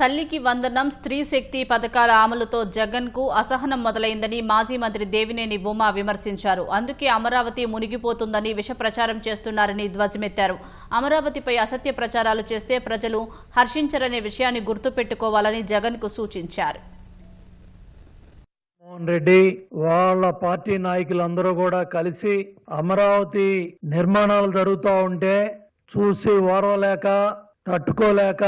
తల్లికి వందనం స్త్రీ శక్తి పథకాల అమలుతో జగన్కు అసహనం మొదలైందని మాజీ మంత్రి దేవినేని ఉమా విమర్శించారు. అందుకే అమరావతి మునిగిపోతుందని విష ప్రచారం చేస్తున్నారని ధ్వజమెత్తారు. అమరావతిపై అసత్య ప్రచారాలు చేస్తే ప్రజలు హర్షించరనే విషయాన్ని గుర్తుపెట్టుకోవాలని జగన్కు సూచించారు. మోహన్ రెడ్డి వాళ్ళ పార్టీ నాయకులందరూ కూడా కలిసి అమరావతి నిర్మాణాలు జరుగుతూ ఉంటే చూసి ఓర్వలేక తట్టుకోలేక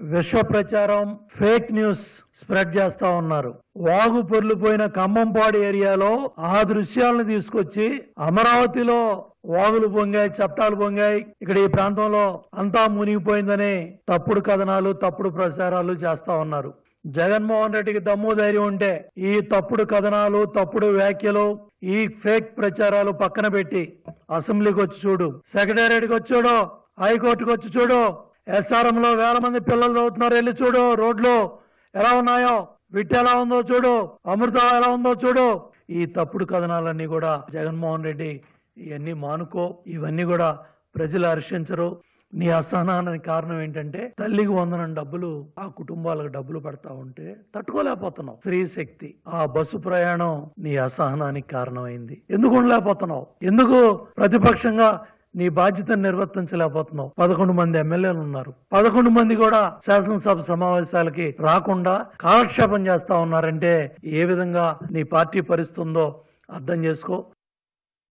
విశ్వ ప్రచారం ఫేక్ న్యూస్ స్ప్రెడ్ చేస్తా ఉన్నారు. వాగు పొర్లిపోయిన ఖమ్మంపాడు ఏరియాలో ఆ దృశ్యాలను తీసుకొచ్చి అమరావతిలో వాగులు పొంగాయి చట్టాలు పొంగాయి. ఇక్కడ ఈ ప్రాంతంలో అంతా మునిగిపోయిందని తప్పుడు కథనాలు తప్పుడు ప్రచారాలు చేస్తా ఉన్నారు. జగన్మోహన్ రెడ్డికి దమ్ము ధైర్యం ఉంటే ఈ తప్పుడు కథనాలు తప్పుడు వ్యాఖ్యలు ఈ ఫేక్ ప్రచారాలు పక్కన పెట్టి అసెంబ్లీకి వచ్చి చూడు. సెక్రటేరియట్కి వచ్చి చూడు హైకోర్టుకు వచ్చి చూడు ఎస్ఆర్ఎంలో వేల మంది పిల్లలు చదువుతున్నారు. వెళ్ళి చూడు రోడ్లు ఎలా ఉన్నాయో విట్ ఎలా ఉందో చూడు అమృత ఎలా ఉందో చూడు. ఈ తప్పుడు కథనాలన్నీ కూడా జగన్మోహన్ రెడ్డి ఇవన్నీ మానుకో ఇవన్నీ కూడా ప్రజలు హర్షించరు. నీ అసహనానికి కారణం ఏంటంటే తల్లికి వందనం డబ్బులు ఆ కుటుంబాలకు డబ్బులు పడతా ఉంటే తట్టుకోలేకపోతున్నావు. స్త్రీ శక్తి ఆ బస్సు ప్రయాణం నీ అసహనానికి కారణమైంది. ఎందుకు ఉండలేకపోతున్నావు? ఎందుకు ప్రతిపక్షంగా నీ బాధ్యతను నిర్వర్తించలేకపోతున్నావు. పదకొండు మంది ఎమ్మెల్యేలు ఉన్నారు. పదకొండు మంది కూడా శాసనసభ సమావేశాలకి రాకుండా కాలక్షేపం చేస్తా ఉన్నారంటే ఏ విధంగా నీ పార్టీ పరిస్థితుందో అర్థం చేసుకో.